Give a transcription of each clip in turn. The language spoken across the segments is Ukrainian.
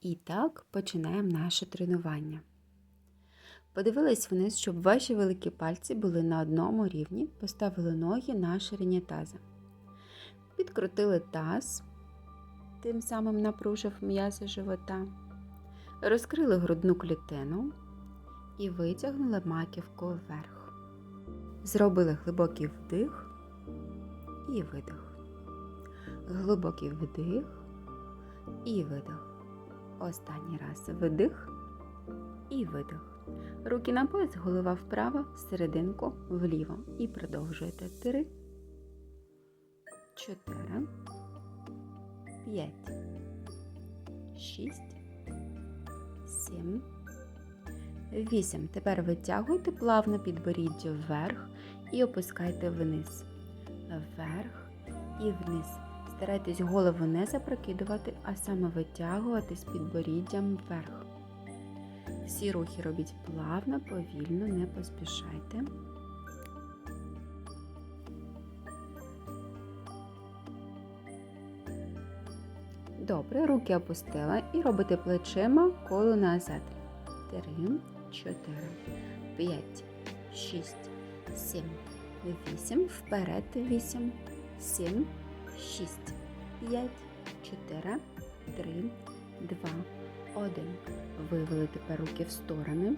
І так починаємо наше тренування. Подивились вниз, щоб ваші великі пальці були на одному рівні, поставили ноги на ширині таза. Підкрутили таз, тим самим напружив м'язи живота. Розкрили грудну клітину і витягнули маківку вверх. Зробили глибокий вдих і видих. Глибокий вдих і видих. Останній раз видих і видих. Руки на пояс, голова вправо, серединку вліво. І продовжуєте. Три, чотири, п'ять, шість, сім, вісім. Тепер витягуйте плавно підборіддя вверх і опускайте вниз. Вверх і вниз. Старайтесь голову не запрокидувати, а саме витягувати з підборіддям вверх. Всі рухи робіть плавно, повільно, не поспішайте. Добре, руки опустила і робите плечима коло назад. Три, чотири, п'ять, шість, сім, вісім. Вперед. Вісім, сім, шість, п'ять, чотири, три, два. Один. Вивели тепер руки в сторони.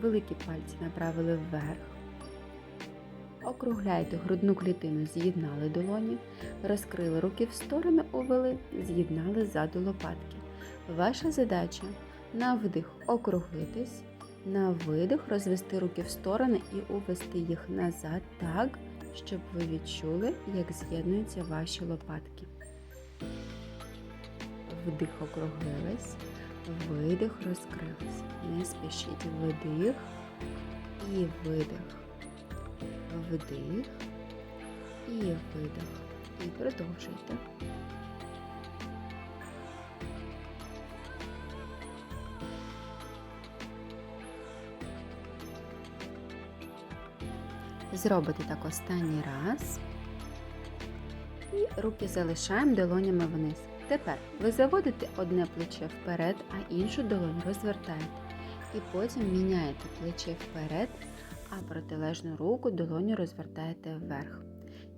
Великі пальці направили вверх. Округляйте грудну клітину, з'єднали долоні, розкрили руки в сторони, увели, з'єднали ззаду лопатки. Ваша задача на вдих округлитись, на видих розвести руки в сторони і увести їх назад так, щоб ви відчули, як з'єднуються ваші лопатки. Вдих округлились, видих розкрились. Не спішіть вдих і видих. Вдих і видих. І продовжуйте. Зробите так останній раз. І руки залишаємо долонями вниз. Тепер ви заводите одне плече вперед, а іншу долоню розвертаєте. І потім міняєте плече вперед, а протилежну руку долоню розвертаєте вверх.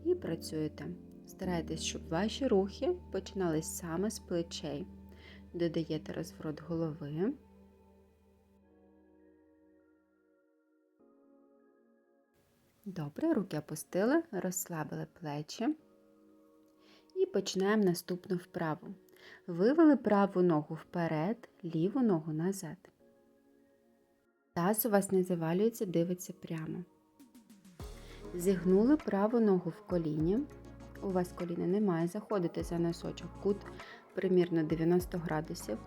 І працюєте. Старайтесь, щоб ваші рухи починались саме з плечей. Додаєте розворот голови. Добре, руки опустили, розслабили плечі. І починаємо наступну вправу. Вивели праву ногу вперед, ліву ногу назад. Таз у вас не завалюється, дивиться прямо. Зігнули праву ногу в коліні. У вас коліна не має заходити за носочок. Кут примірно 90 градусів.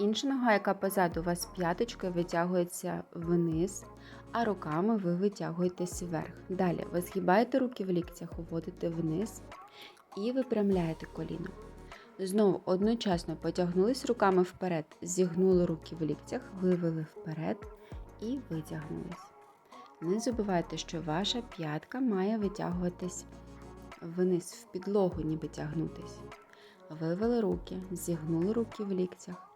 Інша нога, яка позаду у вас п'яточкою витягується вниз, а руками ви витягуєтесь вверх. Далі ви згибаєте руки в ліктях, уводите вниз і випрямляєте коліно. Знову одночасно потягнулись руками вперед, зігнули руки в ліктях, вивели вперед і витягнулись. Не забувайте, що ваша п'ятка має витягуватись вниз в підлогу, ніби тягнутись. Вивели руки, зігнули руки в ліктях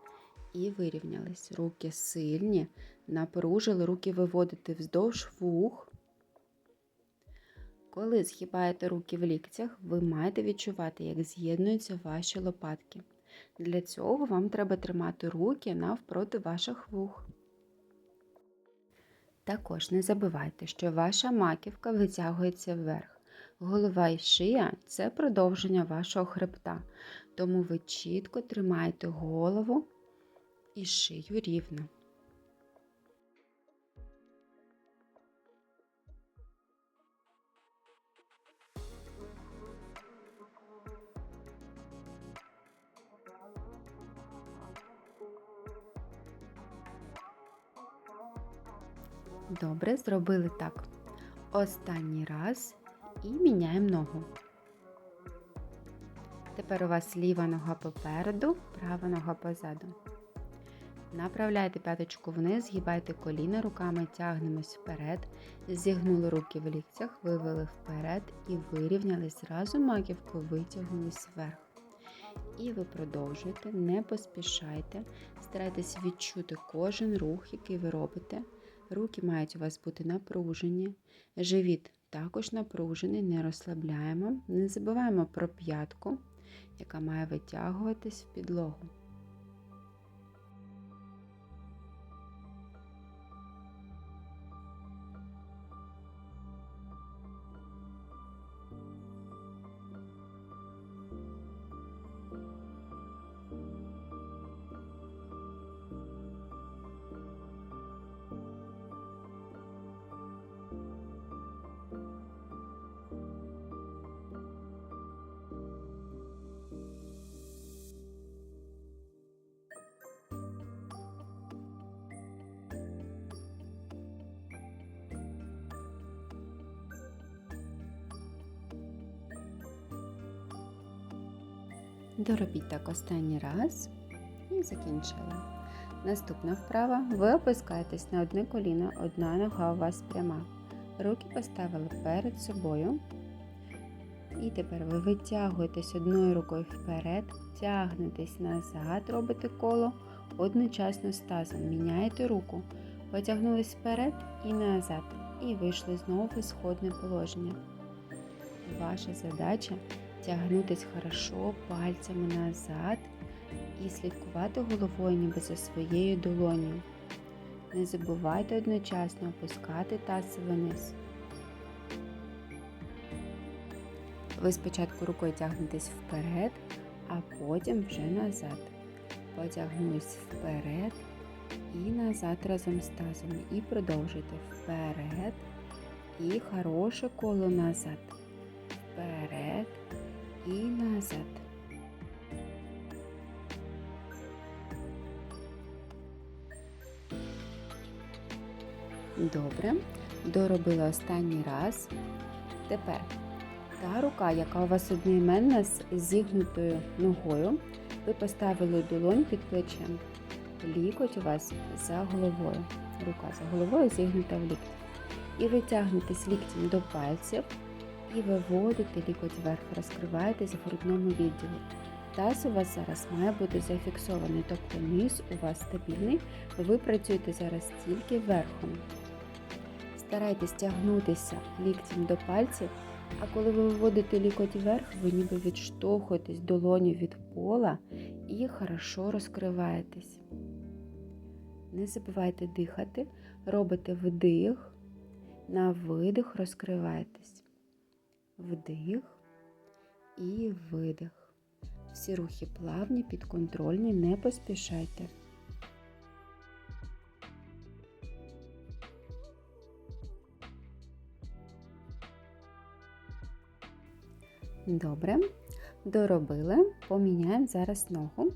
і вирівнялись. Руки сильні, напружили, руки виводите вздовж вух. Коли згибаєте руки в ліктях, ви маєте відчувати, як з'єднуються ваші лопатки. Для цього вам треба тримати руки навпроти ваших вух. Також не забувайте, що ваша маківка витягується вверх. Голова і шия це продовження вашого хребта, тому ви чітко тримаєте голову і шию рівно. Добре, зробили так. Останній раз і міняємо ногу. Тепер у вас ліва нога попереду, права нога позаду. Направляйте п'яточку вниз, згибайте коліна, руками тягнемось вперед, зігнули руки в ліктях, вивели вперед і вирівняли зразу маківку, витягнулись вверх. І ви продовжуєте, не поспішайте, старайтесь відчути кожен рух, який ви робите. Руки мають у вас бути напружені, живіт також напружений, не розслабляємо, не забуваємо про п'ятку, яка має витягуватись в підлогу. Доробіть так останній раз і закінчили. Наступна вправа. Ви опускаєтесь на одне коліно, одна нога у вас пряма. Руки поставили перед собою. І тепер ви витягуєтесь одною рукою вперед, тягнетесь назад, робите коло, одночасно з тазом. Міняєте руку, потягнулись вперед і назад. І вийшли знову в ісходне положення. Ваша задача тягнутись хорошо пальцями назад і слідкувати головою ніби за своєю долонею. Не забувайте одночасно опускати таз вниз. Ви спочатку рукою тягнетесь вперед, а потім вже назад. Потягнусь вперед і назад разом з тазом. І продовжуйте вперед і хороше коло назад. Вперед і назад. Добре, доробили останній раз. Тепер та рука, яка у вас одноіменна з зігнутою ногою, ви поставили долонь під плечем. Лікоть у вас за головою. Рука за головою зігнута в лікті. І ви тягнетесь ліктем до пальців і виводите лікоть вверх, розкриваєтесь в грудному відділі. Таз у вас зараз має бути зафіксований, тобто низ у вас стабільний, ви працюєте зараз тільки верхом. Старайтесь тягнутися ліктем до пальців, а коли ви виводите лікоть вверх, ви ніби відштовхуєтесь долоню від пола і хорошо розкриваєтесь. Не забувайте дихати, робите вдих, на видих розкриваєтесь. Вдих і видих. Всі рухи плавні, підконтрольні, не поспішайте. Добре, доробили, поміняємо зараз ногу.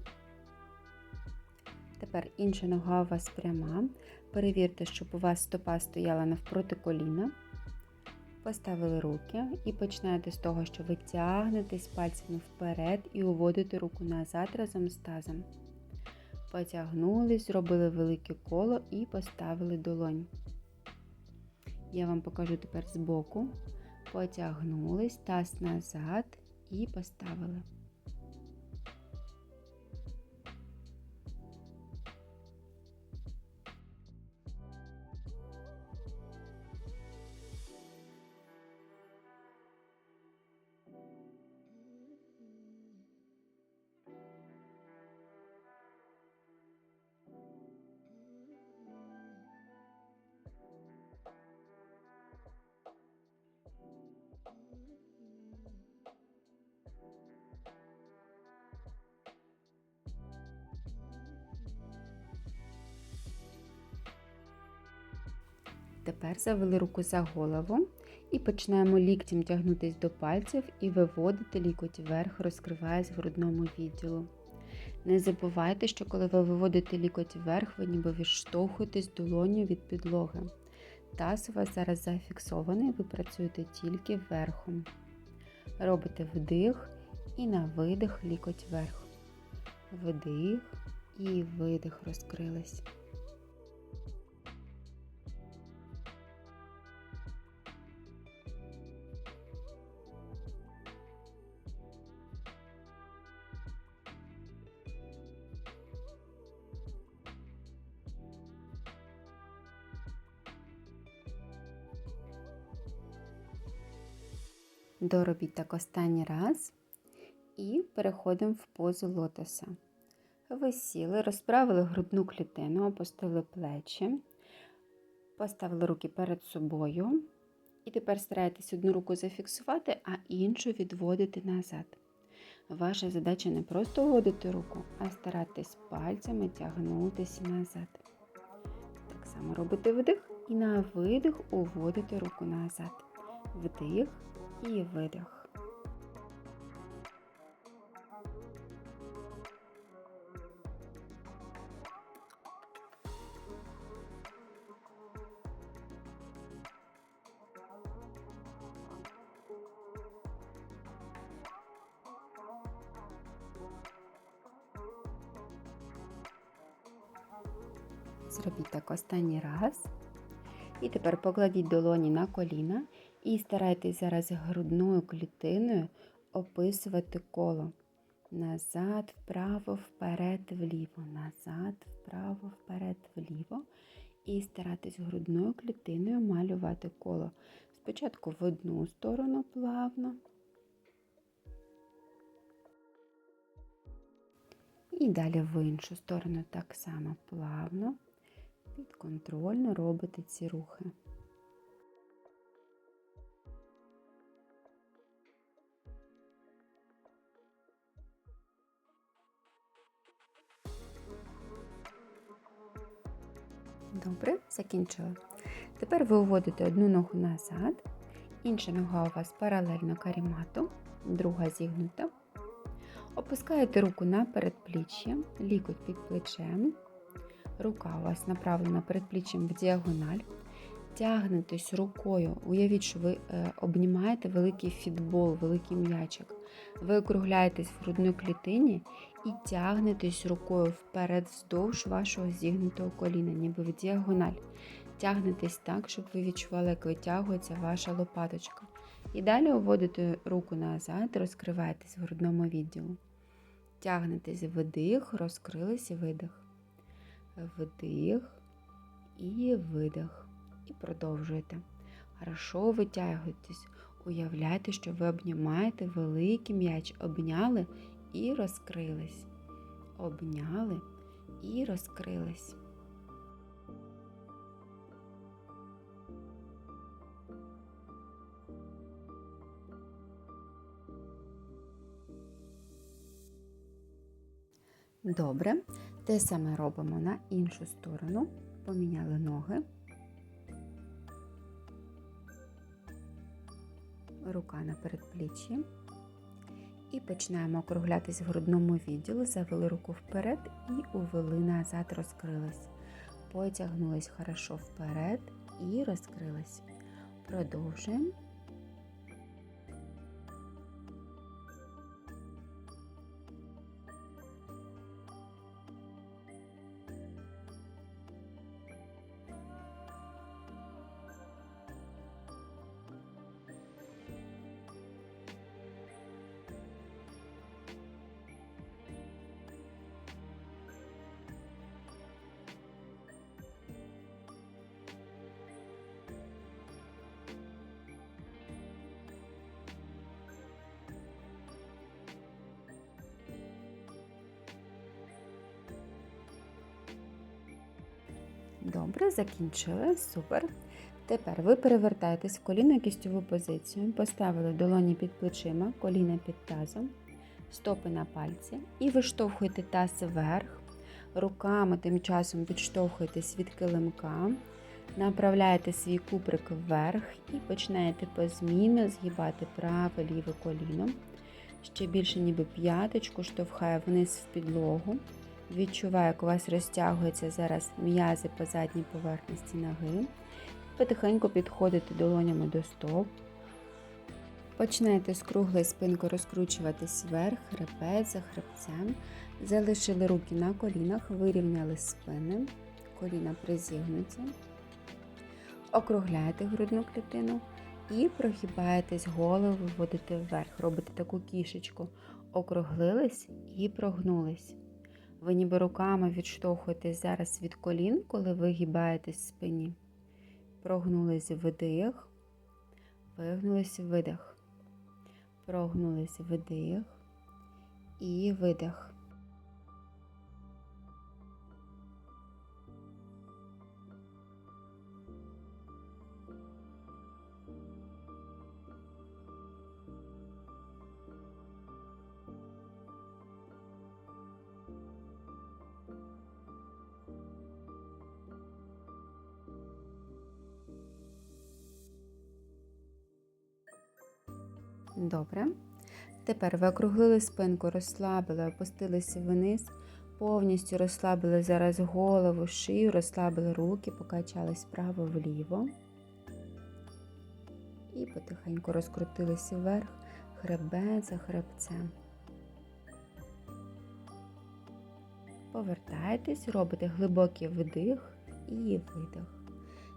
Тепер інша нога у вас пряма. Перевірте, щоб у вас стопа стояла навпроти коліна. Поставили руки і починаєте з того, що ви тягнетесь пальцями вперед і уводите руку назад разом з тазом. Потягнулись, зробили велике коло і поставили долонь. Я вам покажу тепер збоку. Потягнулись, таз назад і поставили. Тепер завели руку за голову і починаємо ліктем тягнутися до пальців і виводити лікоть вверх, розкриваясь в грудному відділу. Не забувайте, що коли ви виводите лікоть вверх, ви ніби відштовхуєтесь долоню від підлоги. Таз у вас зараз зафіксований, ви працюєте тільки верхом. Робите вдих і на видих лікоть вверх. Вдих і видих розкрились. Доробіть так останній раз і переходимо в позу лотоса. Ви сіли, розправили грудну клітину, опустили плечі, поставили руки перед собою. І тепер старайтесь одну руку зафіксувати, а іншу відводити назад. Ваша задача не просто вводити руку, а старатись пальцями тягнутися назад. Так само робите вдих і на видих уводите руку назад. Вдих і видих. Зробіть так останній раз. І тепер покладіть долоні на коліна і старайтесь зараз грудною клітиною описувати коло. Назад, вправо, вперед, вліво, назад, вправо, вперед, вліво. І старайтесь грудною клітиною малювати коло. Спочатку в одну сторону плавно. І далі в іншу сторону так само плавно, підконтрольно робите ці рухи. Добре, закінчили. Тепер ви уводите одну ногу назад, інша нога у вас паралельно карімату, друга зігнута. Опускаєте руку на передпліччя, лікоть під плечем. Рука у вас направлена передпліччям в діагональ. Тягнетесь рукою, уявіть, що ви е, обнімаєте великий фітбол, великий м'ячик. Ви округляєтесь в грудній клітині і тягнетесь рукою вперед вздовж вашого зігнутого коліна, ніби в діагональ. Тягнетесь так, щоб ви відчували, як витягується ваша лопаточка. І далі уводите руку назад, розкриваєтесь в грудному відділу. Тягнетесь вдих, розкрились і видих. Вдих і видих. І продовжуєте. Хорошо витягуйтесь. Уявляйте, що ви обнімаєте великий м'яч. Обняли і розкрились. Обняли і розкрились. Добре, те саме робимо на іншу сторону. Поміняли ноги. Рука на передпліччі. І починаємо округлятись в грудному відділу. Завели руку вперед і увели назад, розкрились. Потягнулись хорошо вперед і розкрились. Продовжуємо. Добре, закінчили. Супер. Тепер ви перевертаєтесь в коліно кістьову позицію, поставили долоні під плечима, коліна під тазом, стопи на пальці і виштовхуєте таз вверх. Руками тим часом відштовхуєтесь від килимка, направляєте свій куприк вверх і починаєте позмінно згибати праве ліве коліно. Ще більше, ніби п'яточку, штовхає вниз в підлогу. Відчуваю, як у вас розтягуються зараз м'язи по задній поверхності ноги. Потихеньку підходите долонями до стоп. Починаєте з круглої спинки розкручуватись вверх, хребет за хребцем. Залишили руки на колінах, вирівняли спини, коліна призігнуті. Округляєте грудну клітину і прогибаєтесь голову, виводите вверх. Робите таку кішечку. Округлились і прогнулись. Ви ніби руками відштовхуєтесь зараз від колін, коли ви гібаєтесь в спині. Прогнулись вдих, вигнулись видих. Прогнулись вдих і видих. Добре. Тепер ви округлили спинку, розслабили, опустилися вниз, повністю розслабили зараз голову, шию, розслабили руки, покачались вправо-вліво. І потихеньку розкрутилися вверх, хребет за хребцем. Повертайтесь, робите глибокий вдих і видих.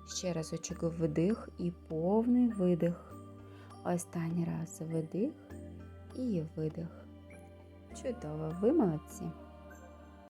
Ще разочок вдих і повний видих. Останній раз видих і видих. Чудово, ви молодці.